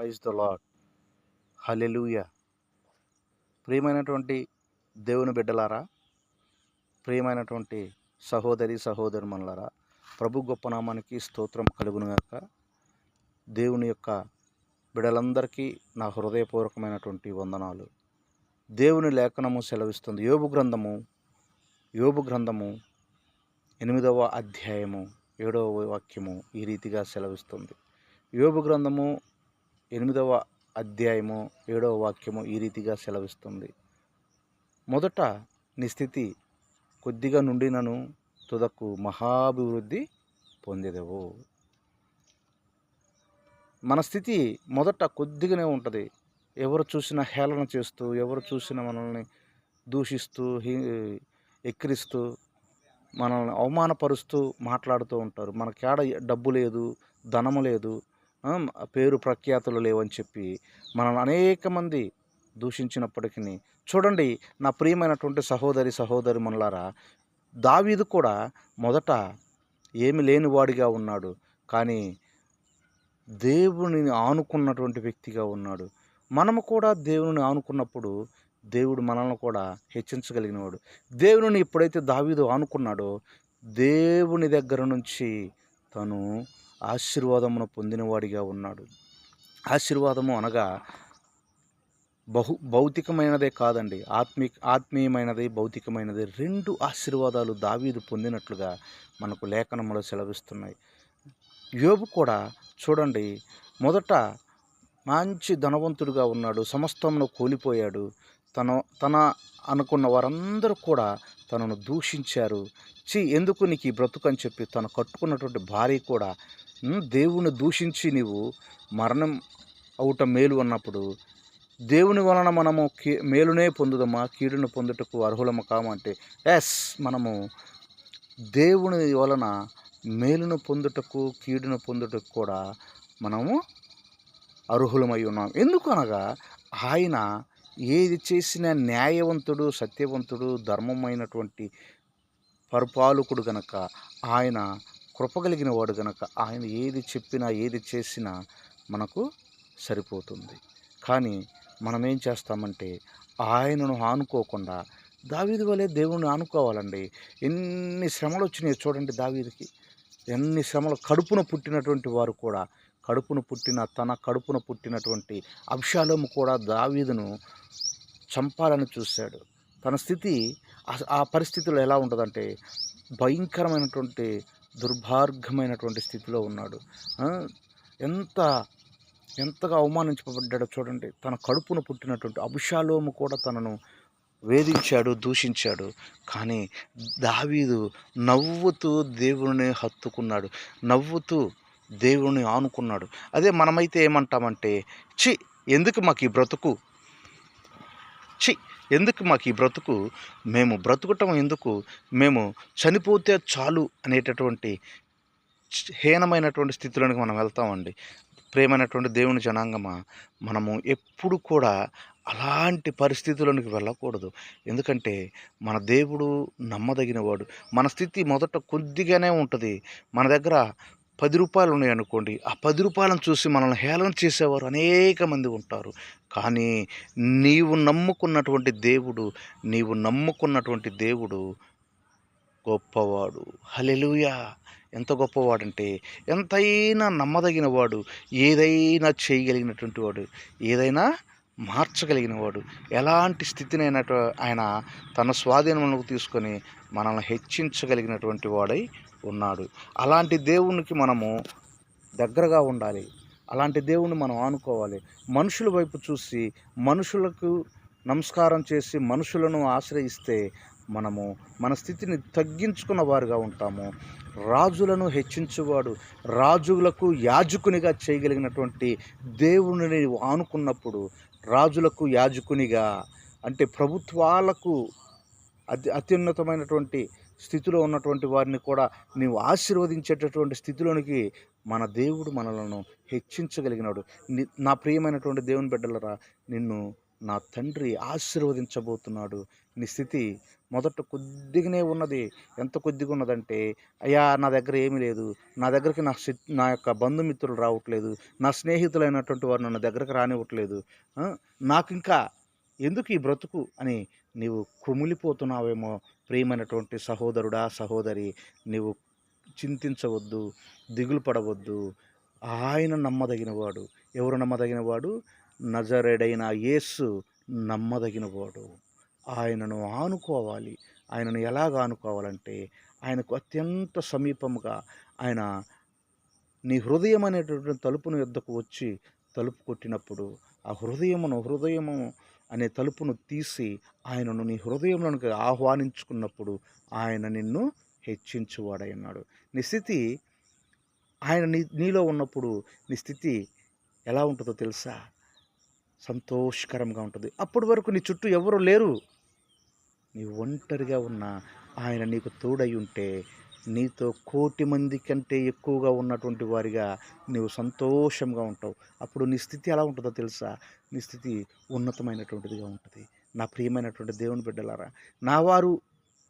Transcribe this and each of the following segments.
Praise the lord hallelujah ప్రియమైనటువంటి దేవుని బిడ్డలారా ప్రియమైనటువంటి సహోదరి సహోదరుమనులారా ప్రభు గొప్ప నామానికి స్తోత్రం కలుగునుగాక దేవుని యొక్క బిడలందరికీ నా హృదయపూర్వకమైనటువంటి వందనాలు. దేవుని లేఖనము సెలవిస్తుంది. యోబు గ్రంథము యోబు గ్రంథము ఎనిమిదవ అధ్యాయము ఏడవ వాక్యము ఈ రీతిగా సెలవిస్తుంది. యోబు గ్రంథము ఎనిమిదవ అధ్యాయము ఏడవ వాక్యము ఈ రీతిగా సెలవిస్తుంది. మొదట నీ స్థితి కొద్దిగా నుండినను తుదకు మహాభివృద్ధి పొందేదవు. మన స్థితి మొదట కొద్దిగానే ఉంటుంది. ఎవరు చూసినా హేళన చేస్తూ ఎవరు చూసినా మనల్ని దూషిస్తూ హీ ఎక్కిరిస్తూ మనల్ని అవమానపరుస్తూ మాట్లాడుతూ ఉంటారు. మనకేడ డబ్బు లేదు ధనము లేదు పేరు ప్రఖ్యాతులు లేవని చెప్పి మనల్ని అనేక మంది దూషించినప్పటికీ చూడండి నా ప్రియమైనటువంటి సహోదరి సహోదరి మనలారా దావీదు కూడా మొదట ఏమి లేనివాడిగా ఉన్నాడు. కానీ దేవునిని ఆనుకున్నటువంటి వ్యక్తిగా ఉన్నాడు. మనము కూడా దేవుని ఆనుకున్నప్పుడు దేవుడు మనల్ని కూడా హెచ్చించగలిగినవాడు. దేవుని ఎప్పుడైతే దావీదు ఆనుకున్నాడో దేవుని దగ్గర నుంచి తను ఆశీర్వాదమును పొందినవాడిగా ఉన్నాడు. ఆశీర్వాదము అనగా బహు భౌతికమైనదే కాదండి. ఆత్మీ ఆత్మీయమైనది భౌతికమైనది రెండు ఆశీర్వాదాలు దావీదు పొందినట్లుగా మనకు లేఖనములో సెలవిస్తున్నాయి. యోబు కూడా చూడండి మొదట మంచి ధనవంతుడుగా ఉన్నాడు సమస్తమును కోల్పోయాడు. తన తన అనుకున్న వారందరూ కూడా తనను దూషించారు. చి ఎందుకు నీకు ఈ బ్రతుకు అని చెప్పి తను కట్టుకున్నటువంటి భార్య కూడా దేవుని దూషించి నీవు మరణం అవుట మేలు అన్నప్పుడు దేవుని వలన మనము కీ మేలునే పొందుదమా? కీడును పొందుటకు అర్హులము కామంటే ఎస్ మనము దేవుని వలన మేలును పొందుటకు కీడును పొందుటకు కూడా మనము అర్హులమై ఉన్నాం. ఎందుకు అనగా ఆయన ఏది చేసినా న్యాయవంతుడు సత్యవంతుడు ధర్మమైనటువంటి పరిపాలకుడు గనక ఆయన కృపగలిగిన వాడు గనక ఆయన ఏది చెప్పినా ఏది చేసినా మనకు సరిపోతుంది. కానీ మనం ఏం చేస్తామంటే ఆయనను ఆనుకోకుండా దావీదు వలె దేవుణ్ణి ఆనుకోవాలండి. ఎన్ని శ్రమలు వచ్చినాయి చూడండి దావీదికి. ఎన్ని శ్రమలు కడుపున పుట్టినటువంటి వారు కూడా కడుపున పుట్టిన తన కడుపున పుట్టినటువంటి అబ్షాలోము కూడా దావీదును చంపాలని చూశాడు. తన స్థితి ఆ- పరిస్థితిలో ఎలా ఉంటుందంటే భయంకరమైనటువంటి దుర్భార్గమైనటువంటి స్థితిలో ఉన్నాడు. ఎంత ఎంతగా అవమానించబడ్డాడో చూడండి. తన కడుపున పుట్టినటువంటి అభిషాలోము కూడా తనను వేధించాడు దూషించాడు. కానీ దావీదు నవ్వుతూ దేవుని హత్తుకున్నాడు. నవ్వుతూ దేవుని ఆనుకున్నాడు. అదే మనమైతే ఏమంటామంటే చి ఎందుకు మాకు ఈ బ్రతుకు? చి ఎందుకు మాకు ఈ బ్రతుకు? మేము బ్రతుకటం ఎందుకు? మేము చనిపోతే చాలు అనేటటువంటి హీనమైనటువంటి స్థితిలోనికి మనం వెళ్తామండి. ప్రేమైనటువంటి దేవుని జనాంగమా? మనము ఎప్పుడు కూడా అలాంటి పరిస్థితుల్లోనికి వెళ్ళకూడదు. ఎందుకంటే మన దేవుడు నమ్మదగినవాడు. మన స్థితి మొదట కొద్దిగానే ఉంటుంది. మన దగ్గర పది రూపాయలు ఉన్నాయి అనుకోండి. ఆ పది రూపాయలను చూసి మనల్ని హేళన చేసేవారు అనేక మంది ఉంటారు. కానీ నీవు నమ్ముకున్నటువంటి దేవుడు నీవు నమ్ముకున్నటువంటి దేవుడు గొప్పవాడు. హలెలుయా ఎంత గొప్పవాడంటే ఎంతైనా నమ్మదగిన వాడు ఏదైనా చేయగలిగినటువంటి వాడు ఏదైనా మార్చగలిగిన వాడు ఎలాంటి స్థితినైన ఆయన తన స్వాధీనంలోకి తీసుకొని మనల్ని హెచ్చించగలిగినటువంటి వాడై ఉన్నాడు. అలాంటి దేవునికి మనము దగ్గరగా ఉండాలి. అలాంటి దేవుణ్ణి మనం ఆనుకోవాలి. మనుషుల వైపు చూసి మనుషులకు నమస్కారం చేసి మనుషులను ఆశ్రయిస్తే మనము మన స్థితిని తగ్గించుకున్న వారుగా ఉంటాము. రాజులను హెచ్చించువాడు రాజులకు యాజకునిగా చేయగలిగినటువంటి దేవునిని ఆనుకున్నప్పుడు రాజులకు యాజకునిగా అంటే ప్రభుత్వాలకు అతి అత్యున్నతమైనటువంటి స్థితిలో ఉన్నటువంటి వారిని కూడా నీవు ఆశీర్వదించేటటువంటి స్థితిలోనికి మన దేవుడు మనలను హెచ్చించగలిగినాడు. నా ప్రియమైనటువంటి దేవుని బిడ్డలరా నిన్ను నా తండ్రి ఆశీర్వదించబోతున్నాడు. నీ స్థితి మొదట కొద్దిగానే ఉన్నది. ఎంత కొద్దిగా ఉన్నదంటే అయ్యా నా దగ్గర ఏమీ లేదు. నా దగ్గరికి నా నా యొక్క బంధుమిత్రులు రావట్లేదు. నా స్నేహితులైనటువంటి వారు నన్ను దగ్గరకు రానివ్వట్లేదు. నాకు ఇంకా ఎందుకు ఈ బ్రతుకు? అని నీవు కుమిలిపోతున్నావేమో ప్రియమైనటువంటి సహోదరుడా సహోదరి. నీవు చింతించవద్దు దిగులు పడవద్దు. ఆయన నమ్మదగినవాడు. ఎవరు నమ్మదగినవాడు? నజరెడైన యేసు నమ్మదగినవాడు. ఆయనను ఆనుకోవాలి. ఆయనను ఎలాగ ఆనుకోవాలంటే ఆయనకు అత్యంత సమీపముగా ఆయన నీ హృదయం అనేటటువంటి తలుపును యొద్దకు వచ్చి తలుపు కొట్టినప్పుడు ఆ హృదయమును హృదయము అనే తలుపును తీసి ఆయనను నీ హృదయంలోనికి ఆహ్వానించుకున్నప్పుడు ఆయన నిన్ను హెచ్చించువాడై ఉన్నాడు నీ స్థితి ఆయన నీ నీలో ఉన్నప్పుడు నీ స్థితి ఎలా ఉంటుందో తెలుసా? సంతోషకరంగా ఉంటుంది. అప్పటి వరకు నీ చుట్టూ ఎవరు లేరు. నీ ఒంటరిగా ఉన్న ఆయన నీకు తోడై ఉంటే నీతో కోటి మంది కంటే ఎక్కువగా ఉన్నటువంటి వారిగా నీవు సంతోషంగా ఉంటావు. అప్పుడు నీ స్థితి ఎలా ఉంటుందో తెలుసా? నీ స్థితి ఉన్నతమైనటువంటిదిగా ఉంటుంది. నా ప్రియమైనటువంటి దేవుని బిడ్డలారా నా వారు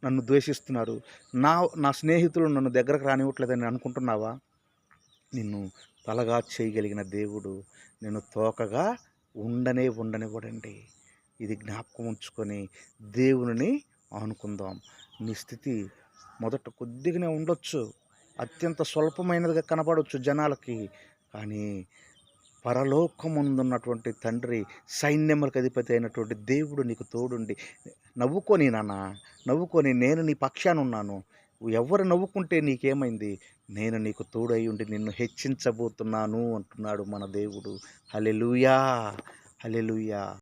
నన్ను ద్వేషిస్తున్నారు. నా నా స్నేహితులు నన్ను దగ్గరకు రానివ్వట్లేదని అనుకుంటున్నావా? నిన్ను తలగా చేయగలిగిన దేవుడు నిన్ను తోకగా ఉండనే ఉండనివ్వడండి. ఇది జ్ఞాపకం ఉంచుకొని దేవుని ఆనుకుందాం. నీ స్థితి మొదట కొద్దిగానే ఉండొచ్చు. అత్యంత స్వల్పమైనదిగా కనపడవచ్చు జనాలకి. కానీ పరలోకముందున్నటువంటి తండ్రి సైన్యములకు అధిపతి అయినటువంటి దేవుడు నీకు తోడుండి. నవ్వుకొని నాన్న. నవ్వుకొని నేను నీ పక్షాన ఉన్నాను ఎవరు నవ్వుకుంటే నీకేమైంది? నేను నీకు తోడై ఉండి నిన్ను హెచ్చించబోతున్నాను అంటున్నాడు మన దేవుడు. Hallelujah hallelujah